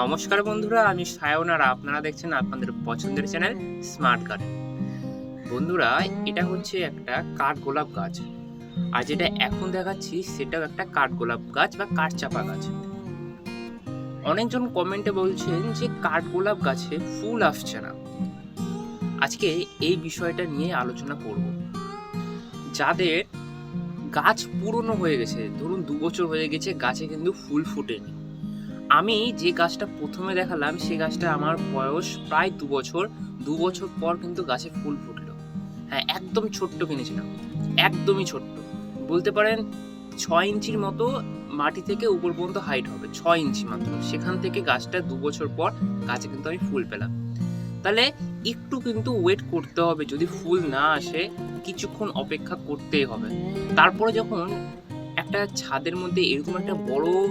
নমস্কার বন্ধুরা, আমি সায়ন আর আপনারা দেখছেন আপনাদের পছন্দের চ্যানেল স্মার্ট গার্ডেন বন্ধুরা, এটা হচ্ছে একটা কাঠ গোলাপ গাছ। আর যেটা এখন দেখাচ্ছি, সেটাও একটা কাঠ গোলাপ গাছ বা কাঠ চাপা গাছ। অনেকজন কমেন্টে বলছেন যে কাঠ গোলাপ গাছে ফুল আসছে না। আজকে এই বিষয়টা নিয়ে আলোচনা করব। যাদের গাছ পুরনো হয়ে গেছে, ধরুন দু বছর হয়ে গেছে গাছে কিন্তু ফুল ফুটেনি। আমি যে গাছটা প্রথমে দেখালাম সেই গাছটা আমার বয়স প্রায় দু বছর। দু বছর পর কিন্তু গাছে ফুল ফুটলো। হ্যাঁ একদম ছোট্ট কিনেছিলাম একদমই ছোট্ট। বলতে পারেন ছয় ইঞ্চির মতো মাটি থেকে উপর পর্যন্ত হাইট হবে, ছয় ইঞ্চি মাত্র। সেখান থেকে গাছটা দু বছর পর গাছে কিন্তু আমি ফুল পেলাম। তাহলে একটু কিন্তু ওয়েট করতে হবে। যদি ফুল না আসে, কিছুক্ষণ অপেক্ষা করতেই হবে। তারপরে যখন একটা ছাদের মধ্যে এরকম একটা বড়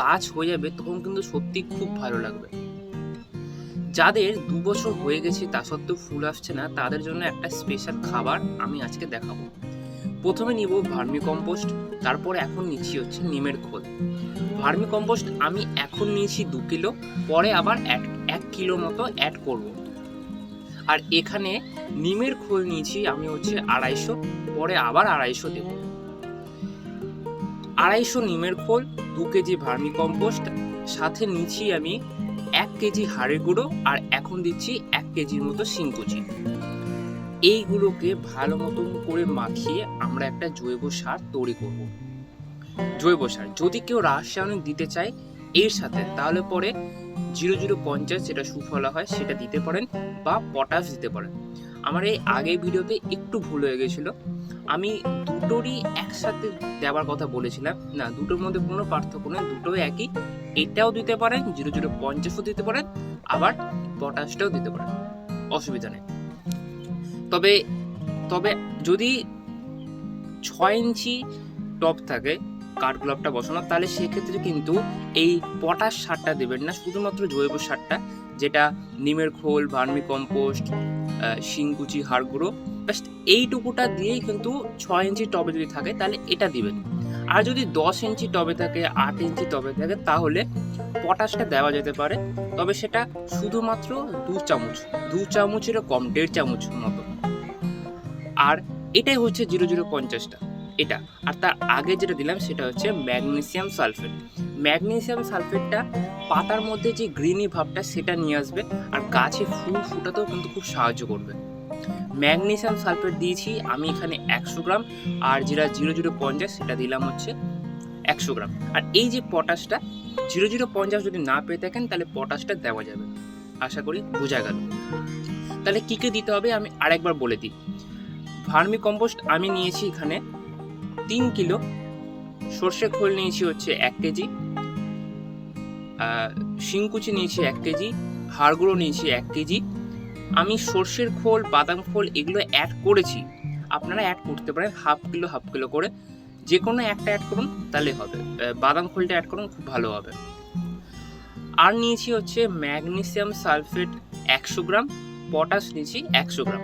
গাছ হয়ে যাবে, তখন কিন্তু সত্যি খুব ভালো লাগবে। যাদের দু বছর হয়ে গেছে, তা সত্ত্বেও ফুল আসছে না, তাদের জন্য একটা স্পেশাল খাবার আমি আজকে দেখাবো। প্রথমে নিব ভার্মি কম্পোস্ট, তারপরে এখন নিচ্ছি হচ্ছে নিমের খোল। ভার্মি কম্পোস্ট আমি এখন নিয়েছি দু কিলো, পরে আবার এক এক কিলো মতো অ্যাড করব। আর এখানে নিমের খোল নিয়েছি আমি হচ্ছে আড়াইশো, পরে আবার আড়াইশো দেবো। আড়াইশো নিমের খোল, দু কেজি ভার্মি কম্পোস্ট সাথে নিচ্ছি আমি এক কেজি হাড়ের গুঁড়ো আর এখন দিচ্ছি এক কেজির মতো শিংকুচি। এইগুলোকে ভালো মতন করে মাখিয়ে আমরা একটা জৈব সার তৈরি করব। জৈব সার, যদি কেউ রাসায়নিক দিতে চায় এর সাথে, তাহলে পরে জিরো জিরো পঞ্চাশ যেটা সুফলা হয় সেটা দিতে পারেন বা পটাশ দিতে পারেন। আমার এই আগের ভিডিওতে একটু ভুল হয়ে গেছিল। আমি দুটোরই একসাথে দেওয়ার কথা বলেছিলাম। না, দুটোর মধ্যে কোনো পার্থক্য নেই দুটো একই। এটাও দিতে পারেন, জিরো জিরো পঞ্চাশও দিতে পারেন, আবার পটাশটাও দিতে পারেন। অসুবিধা নেই। তবে তবে যদি ছয় ইঞ্চি টপ থাকে কাঠগোলাপটা বসানো, তাহলে সেক্ষেত্রে কিন্তু এই পটাশ সারটা দেবেন না। শুধুমাত্র জৈব সারটা, যেটা নিমের খোল, ভার্মি কম্পোস্ট শিংকুচি হাড় ব্যাস, এইটুকুটা দিয়েই কিন্তু ছয় ইঞ্চি টবে যদি থাকে, তাহলে এটা দিবেন। আর যদি দশ ইঞ্চি টবে থাকে, আট ইঞ্চি টবে থাকে, তাহলে পটাশটা দেওয়া যেতে পারে। তবে সেটা শুধুমাত্র দু চামচ, দু চামচেরও কম, দেড় চামচ মতো। আর এটাই হচ্ছে জিরো জিরো পঞ্চাশটা, এটা। আর তার আগে যেটা দিলাম, সেটা হচ্ছে ম্যাগনেসিয়াম সালফেট। ম্যাগনেসিয়াম সালফেটটা পাতার মধ্যে যে গ্রিনি ভাবটা, সেটা নিয়ে আসবে। আর গাছে ফুল ফুটাতেও কিন্তু খুব সাহায্য করবে। ম্যাগনেসিয়াম সালফেট দিয়েছি, আমি এখানে একশো গ্রাম, আর যেটা জিরো জিরো পঞ্চাশ, সেটা দিলাম হচ্ছে একশো গ্রাম। আর এই যে পটাশটা, জিরো জিরো পঞ্চাশ যদি না পেয়ে থাকেন, তাহলে পটাশটা দেওয়া যাবে। আশা করি বোঝা গেল। তাহলে কী কী দিতে হবে, আমি আরেকবার বলে দিই। ভার্মি কম্পোস্ট আমি নিয়েছি এখানে তিন কিলো, সর্ষে খোল নিয়েছি হচ্ছে এক কেজি শিংকুচি নিয়েছি এক কেজি, হাড়গুঁড়ো নিয়েছি এক কেজি আমি সর্ষের খোল, বাদাম খোল এগুলো অ্যাড করেছি। আপনারা অ্যাড করতে পারেন হাফ কিলো হাফ কিলো করে। যে কোনো একটা অ্যাড করুন, তাহলে হবে। বাদাম খোলটা অ্যাড করুন, খুব ভালো হবে। আর নিয়েছি হচ্ছে ম্যাগনেসিয়াম সালফেট একশো গ্রাম, পটাশ নিয়েছি একশো গ্রাম।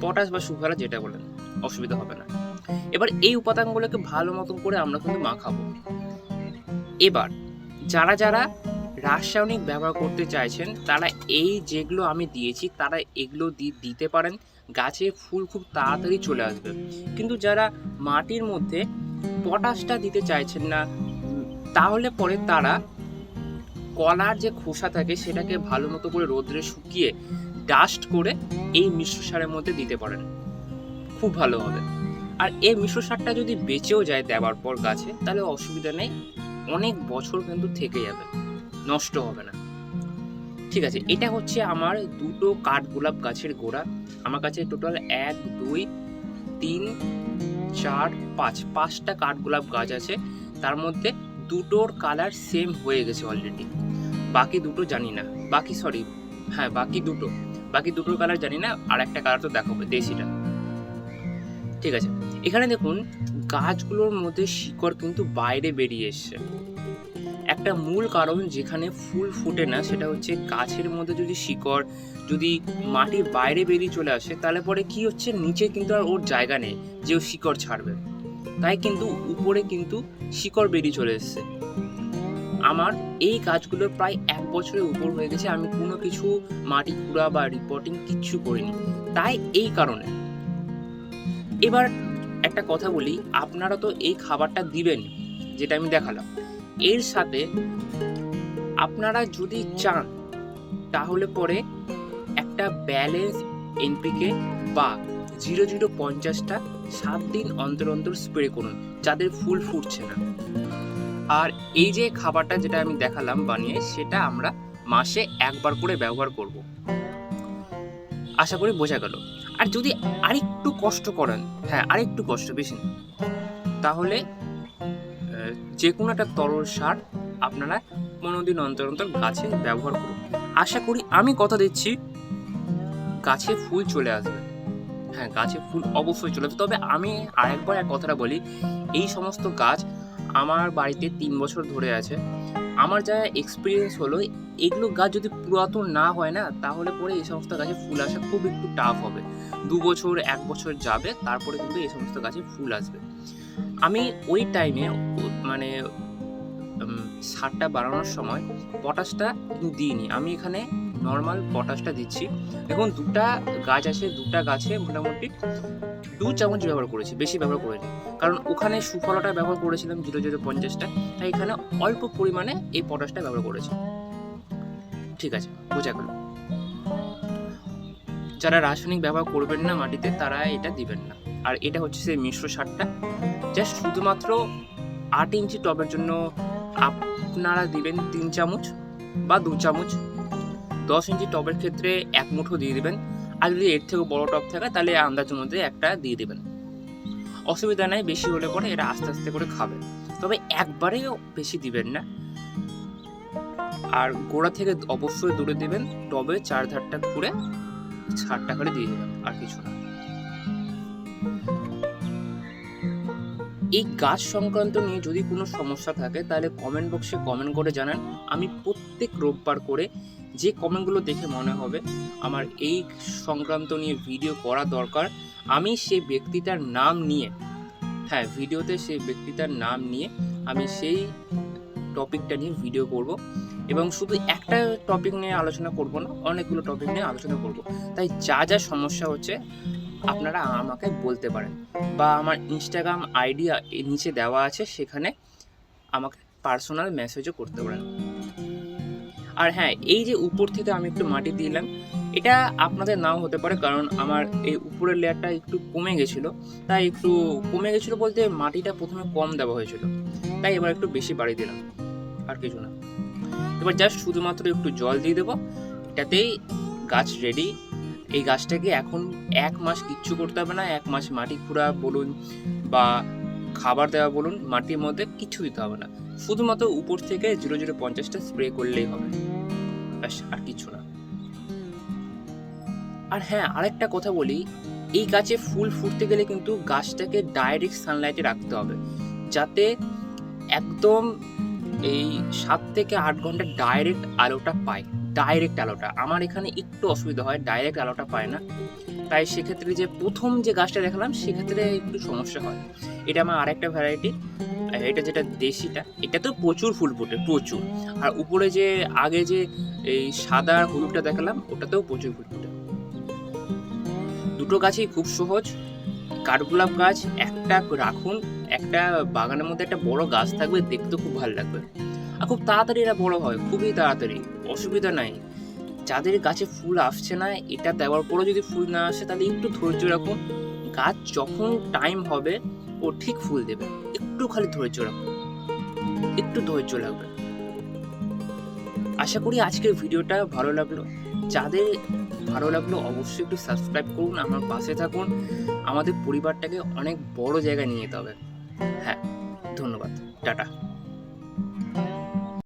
পটাশ বা সুফলা যেটা বলেন, অসুবিধা হবে না। এবার এই উপাদানগুলোকে ভালো মতন করে আমরা কিন্তু মাখাবো। এবার, যারা যারা রাসায়নিক ব্যবহার করতে চাইছেন, তারা এই যেগুলো আমি দিয়েছি, তারা এগুলো দিতে পারেন। গাছে ফুল খুব তাড়াতাড়ি চলে আসবে। কিন্তু যারা মাটির মধ্যে পটাশটা দিতে চাইছেন না তাহলে পরে তারা কলার যে খোসা থাকে, সেটাকে ভালো মতো করে রোদ্রে শুকিয়ে ডাস্ট করে এই মিশ্র সারের মধ্যে দিতে পারেন। খুব ভালো হবে। আর এই মিশ্র সারটা যদি বেঁচেও যায় দেওয়ার পর গাছে, তাহলে অসুবিধা নেই। অনেক বছর কিন্তু থেকে যাবে। নষ্ট হবে না। ঠিক আছে, এটা হচ্ছে আমার দুটো কাঠ গোলাপ গাছের গোড়া। আমার কাছে টোটাল এক, দুই, তিন, চার, পাঁচ, পাঁচটা কাঠ গোলাপ গাছ আছে। তার মধ্যে দুটোর কালার সেম হয়ে গেছে অলরেডি বাকি দুটো জানি না। বাকি সরি হ্যাঁ বাকি দুটো। বাকি দুটোর কালার জানি না, আর একটা কালার তো দেখাবো, দেশিটা। ঠিক আছে, এখানে দেখুন, গাছগুলোর মধ্যে শিকড় কিন্তু বাইরে বেরিয়ে এসছে। একটা মূল কারণ যেখানে ফুল ফুটে না, সেটা হচ্ছে গাছের মধ্যে যদি শিকড়, যদি মাটির বাইরে বেরিয়ে চলে আসে, তাহলে পরে কি হচ্ছে? নিচে কিন্তু আর ওর জায়গা নেই যে ও শিকড় ছাড়বে। তাই কিন্তু উপরে কিন্তু শিকড় বেরিয়ে চলে এসছে। আমার এই কাজগুলো প্রায় এক বছরের উপর হয়ে গেছে, আমি কোনো কিছু মাটি কুড়া বা রিপোর্টিং কিচ্ছু করিনি। তাই এই কারণে। এবার একটা কথা বলি, আপনারা তো এই খাবারটা দিবেন, যেটা আমি দেখালাম। এর সাথে আপনারা যদি চান, তাহলে পরে একটা ব্যালেন্স এনপিকে বা জিরো জিরো পঞ্চাশটা সাত দিন অন্তর অন্তর স্প্রে করুন, যাদের ফুল ফুটছে না। আর এই যে খাবারটা যেটা আমি দেখালাম বানিয়ে, সেটা আমরা মাসে একবার করে ব্যবহার করব। আশা করি বোঝা গেল। আর যদি আরেকটু কষ্ট করেন হ্যাঁ আরেকটু কষ্ট, বেশি তাহলে যে কোনো একটা তরল সার আপনারা পনেরো দিন অন্তর অন্তর গাছে ব্যবহার করুন। আশা করি আমি কথা দিচ্ছি, গাছে ফুল চলে আসবে। হ্যাঁ গাছে ফুল অবশ্যই চলে আসবে। তবে আমি আরেকবার এক কথাটা বলি, এই সমস্ত গাছ আমার বাড়িতে তিন বছর ধরে আছে। আমার যা এক্সপিরিয়েন্স হলো, এগুলো গাছ যদি পুরাতন না হয় না, তাহলে পরে এই সমস্ত গাছে ফুল আসা খুব একটু টাফ হবে। দু বছর, এক বছর যাবে, তারপরে কিন্তু এই সমস্ত গাছে ফুল আসবে। আমি ওই টাইমে মানে সারটা বাড়ানোর সময় পটাশটা দিইনি। আমি এখানে নর্মাল পটাশটা দিচ্ছি। এখন দুটা গাছ আছে, দুটা গাছে মোটামুটি দু চামচ ব্যবহার করেছি, বেশি ব্যবহার করিনি। কারণ ওখানে সুফলটা ব্যবহার করেছিলাম জিরো জিরো পঞ্চাশটা, তাই এখানে অল্প পরিমাণে এই পটাশটা ব্যবহার করেছি। ঠিক আছে, বোঝা গেল। যারা রাসায়নিক ব্যবহার করবেন না মাটিতে, তারা এটা দিবেন না। আর এটা হচ্ছে সেই মিশ্র সারটা। জাস্ট শুধুমাত্র আট ইঞ্চি টবের জন্য আপনারা দিবেন তিন চামচ বা দু চামচ। দশ ইঞ্চি টবের ক্ষেত্রে এক মুঠো দিয়ে দেবেন। আর যদি এর থেকে বড় টব থাকে, তাহলে আন্দাজ মধ্যে একটা দিয়ে দেবেন। অসুবিধা নাই, বেশি হলে পরে এরা আস্তে আস্তে করে খাবে। তবে একবারেও বেশি দিবেন না। আর গোড়া থেকে অবশ্যই দূরে দেবেন, টবে চার ধারটা ঘুরে, ছাড়টা করে দিয়ে দেবেন, আর কিছু না। এই গাছ সংক্রান্ত নিয়ে যদি কোনো সমস্যা থাকে, তাহলে কমেন্ট বক্সে কমেন্ট করে জানান। আমি প্রত্যেক রোববার করে যে কমেন্টগুলো দেখে মনে হবে, আমার এই সংক্রান্ত নিয়ে ভিডিও করা দরকার। আমি সেই ব্যক্তিটার নাম নিয়ে হ্যাঁ ভিডিওতে সেই ব্যক্তিটার নাম নিয়ে আমি সেই টপিকটা নিয়ে ভিডিও করব। এবং শুধু একটা টপিক নিয়ে আলোচনা করব না, অনেকগুলো টপিক নিয়ে আলোচনা করব। তাই যা যা সমস্যা হচ্ছে আপনারা আমাকে বলতে পারেন। বা আমার ইনস্টাগ্রাম আইডি নিচে দেওয়া আছে, সেখানে আমাকে পার্সোনাল মেসেজও করতে পারেন। আর হ্যাঁ এই যে উপর থেকে আমি একটু মাটি দিলাম, এটা আপনাদের নাও হতে পারে, কারণ আমার এই উপরের লেয়ারটা একটু কমে গেছিল। তাই একটু কমে গেছিল বলতে মাটিটা প্রথমে কম দেওয়া হয়েছিল। তাই এবার একটু বেশি বাড়িয়ে দিলাম, আর কিছু না। এবার জাস্ট শুধুমাত্র একটু জল দিয়ে দেবো, এটাতেই গাছ রেডি এই গাছটাকে এখন এক মাস কিচ্ছু করতে হবে না, এক মাস মাটি খুঁড়া বলুন বা খাবার দেওয়া বলুন, মাটির মধ্যে কিচ্ছু দিতে হবে না। শুধুমাত্র উপর থেকে জিরো জিরো পঞ্চাশটা স্প্রে করলেই হবে। ব্যাস, আর কিছু না। আর হ্যাঁ আরেকটা কথা বলি, এই গাছে ফুল ফুটতে গেলে কিন্তু গাছটাকে ডাইরেক্ট সানলাইটে রাখতে হবে। যাতে একদম এই সাত থেকে আট ঘণ্টা ডাইরেক্ট আলোটা পায় ডাইরেক্ট আলোটা। আমার এখানে একটু অসুবিধা হয় ডাইরেক্ট আলোটা পায় না। তাই সেক্ষেত্রে যে প্রথম যে গাছটা দেখালাম, সেক্ষেত্রে একটু সমস্যা হয়। এটা আমার আরেকটা ভ্যারাইটি এটা যেটা দেশিটা, এটা তো প্রচুর ফুল ফোটে, প্রচুর। আর উপরে যে, আগে যে এই সাদা হলুদটা দেখালাম, ওটাতেও প্রচুর ফুল ফোটে। দুটো গাছই খুব সহজ। কাঠগোলাপ গাছ একটা রাখুন, একটা বাগানের মধ্যে একটা বড় গাছ থাকবে, দেখতে খুব ভালো লাগবে। আর খুব তাড়াতাড়ি এরা বড় হয়, খুবই তাড়াতাড়ি, অসুবিধা নাই। যাদের গাছে ফুল আসছে না, এটা দেওয়ার পরেও যদি ফুল না আসে, তাহলে একটু ধৈর্য রাখুন। গাছ যখন টাইম হবে, ও ঠিক ফুল দেবে। একটু খালি ধৈর্য রাখুন। একটু ধৈর্য লাগবে। আশা করি আজকের ভিডিওটা ভালো লাগল। যাদের ভালো লাগল, অবশ্যই একটু সাবস্ক্রাইব করুন, আমার পাশে থাকুন। আমাদের পরিবারটাকে অনেক বড় জায়গায় নিয়ে যেতে হবে। হ্যাঁ ধন্যবাদ। টাটা।